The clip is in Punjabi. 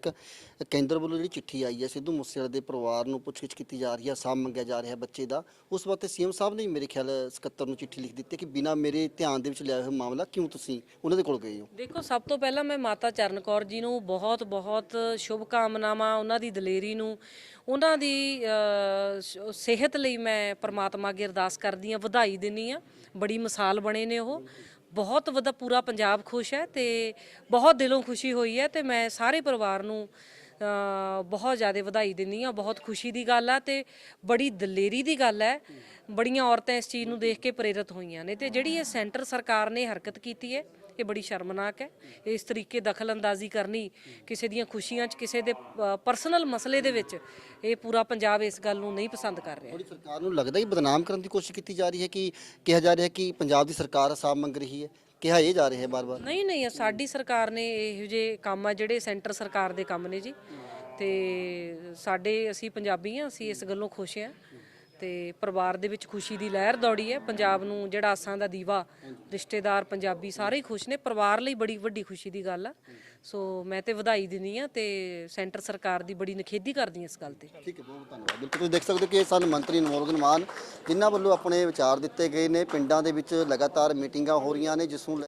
ਇੱਕ ਕੇਂਦਰ ਵੱਲੋਂ ਜਿਹੜੀ ਚਿੱਠੀ ਆਈ ਹੈ ਸਿੱਧੂ ਮੂਸੇਵਾਲੇ ਦੇ ਪਰਿਵਾਰ ਨੂੰ ਪੁੱਛਗਿੱਛ ਕੀਤੀ ਜਾ ਰਹੀ ਹੈ ਸਾਮ ਮੰਗਿਆ ਜਾ ਰਿਹਾ ਬੱਚੇ ਦਾ। ਉਸ ਵਾਸਤੇ ਸੀਐਮ ਸਾਹਿਬ ਨੇ ਮੇਰੇ ਖਿਆਲ ਸਕੱਤਰ ਨੂੰ ਚਿੱਠੀ ਲਿਖ ਦਿੱਤੀ ਕਿ ਬਿਨਾਂ ਮੇਰੇ ਧਿਆਨ ਦੇ ਵਿੱਚ ਲਿਆਏ ਹੋਏ ਮਾਮਲਾ ਕਿਉਂ ਤੁਸੀਂ ਉਹਨਾਂ ਦੇ ਕੋਲ ਗਏ ਹੋ? ਦੇਖੋ ਸਭ ਤੋਂ ਪਹਿਲਾਂ ਮੈਂ ਮਾਤਾ ਚਰਨ ਕੌਰ ਜੀ ਨੂੰ ਬਹੁਤ ਬਹੁਤ ਸ਼ੁਭ ਕਾਮਨਾਵਾਂ ਉਹਨਾਂ ਦੀ ਦਲੇਰੀ ਨੂੰ ਉਹਨਾਂ ਦੀ ਅ, ਸਿਹਤ ਲਈ ਮੈਂ ਪ੍ਰਮਾਤਮਾ ਅੱਗੇ ਅਰਦਾਸ ਕਰਦੀ ਹਾਂ ਵਧਾਈ ਦਿੰਨੀ ਆ ਬੜੀ ਮਿਸਾਲ ਬਣੇ ਨੇ ਉਹ। ਬਹੁਤ ਵਧਾ ਪੂਰਾ ਪੰਜਾਬ ਖੁਸ਼ ਹੈ ਤੇ ਬਹੁਤ ਦਿਲੋਂ ਖੁਸ਼ੀ ਹੋਈ ਹੈ ਤੇ ਮੈਂ ਸਾਰੇ ਪਰਿਵਾਰ ਨੂੰ ਬਹੁਤ ਜ਼ਿਆਦਾ ਵਧਾਈ ਦਿੰਦੀ ਆ ਬਹੁਤ ਖੁਸ਼ੀ ਦੀ ਗੱਲ ਆ ਤੇ ਬੜੀ ਦਲੇਰੀ ਦੀ ਗੱਲ ਹੈ। ਬੜੀਆਂ ਔਰਤਾਂ ਇਸ ਚੀਜ਼ ਨੂੰ ਦੇਖ ਕੇ ਪ੍ਰੇਰਿਤ ਹੋਈਆਂ ਨੇ ਤੇ ਜਿਹੜੀ ਇਹ ਸੈਂਟਰ ਸਰਕਾਰ ਨੇ ਹਰਕਤ ਕੀਤੀ ਹੈ ਇਹ ਬੜੀ ਸ਼ਰਮਨਾਕ ਹੈ। ਇਸ ਤਰੀਕੇ ਦਖਲਅੰਦਾਜ਼ੀ ਕਰਨੀ ਕਿਸੇ ਦੀਆਂ ਖੁਸ਼ੀਆਂ 'ਚ ਕਿਸੇ ਦੇ ਪਰਸਨਲ ਮਸਲੇ ਦੇ ਵਿੱਚ ਇਹ ਪੂਰਾ ਪੰਜਾਬ ਇਸ ਗੱਲ ਨੂੰ ਨਹੀਂ ਪਸੰਦ ਕਰ ਰਿਹਾ। ਥੋੜੀ ਸਰਕਾਰ ਨੂੰ ਲੱਗਦਾ ਹੀ ਬਦਨਾਮ ਕਰਨ ਦੀ ਕੋਸ਼ਿਸ਼ ਕੀਤੀ ਜਾ ਰਹੀ ਹੈ ਕਿ ਕਿਹਾ ਜਾ ਰਿਹਾ ਕਿ ਪੰਜਾਬ ਦੀ ਸਰਕਾਰ ਹਿਸਾਬ ਮੰਗ ਰਹੀ ਹੈ? ਕਿਹਾ ਇਹ ਜਾ ਰਿਹਾ ਹੈ ਬਾਰ-ਬਾਰ ਨਹੀਂ ਨਹੀਂ ਸਾਡੀ ਸਰਕਾਰ ਨੇ ਇਹੋ ਜਿਹੇ ਕੰਮ ਆ ਜਿਹੜੇ ਸੈਂਟਰ ਸਰਕਾਰ ਦੇ ਕੰਮ ਨੇ ਜੀ। ਤੇ ਸਾਡੇ ਅਸੀਂ ਪੰਜਾਬੀ ਆ ਅਸੀਂ ਇਸ ਗੱਲੋਂ ਖੁਸ਼ ਆ ਤੇ ਪਰਿਵਾਰ ਦੇ ਵਿੱਚ ਖੁਸ਼ੀ ਦੀ ਲਹਿਰ ਦੌੜੀ ਹੈ। ਪੰਜਾਬ ਨੂੰ ਜਿਹੜਾ ਆਸਾਂ ਦਾ ਦੀਵਾ, ਰਿਸ਼ਤੇਦਾਰ, ਪੰਜਾਬੀ ਸਾਰੇ ਹੀ ਖੁਸ਼ ਨੇ। ਪਰਿਵਾਰ ਲਈ ਬੜੀ ਵੱਡੀ ਖੁਸ਼ੀ ਦੀ ਗੱਲ ਆ। ਸੋ ਮੈਂ ਤੇ ਵਧਾਈ ਦਿੰਦੀ ਆ ਤੇ ਸੈਂਟਰ ਸਰਕਾਰ ਦੀ ਬੜੀ ਨਿਖੇਧੀ ਕਰਦੀ ਆ ਇਸ ਗੱਲ ਤੇ। ਠੀਕ ਹੈ ਬਹੁਤ ਧੰਨਵਾਦ। ਬਿਲਕੁਲ, ਤੁਸੀਂ ਦੇਖ ਸਕਦੇ ਹੋ ਕਿ ਇਹ ਸਨ ਮੰਤਰੀ ਨਵੋਦਨ ਮਾਨ ਜਿਨ੍ਹਾਂ ਵੱਲੋਂ ਆਪਣੇ ਵਿਚਾਰ ਦਿੱਤੇ ਗਏ ਨੇ। ਪਿੰਡਾਂ ਦੇ ਵਿੱਚ ਲਗਾਤਾਰ ਮੀਟਿੰਗਾਂ ਹੋ ਰਹੀਆਂ ਨੇ, ਜਿਸ ਨੂੰ ਲੈ-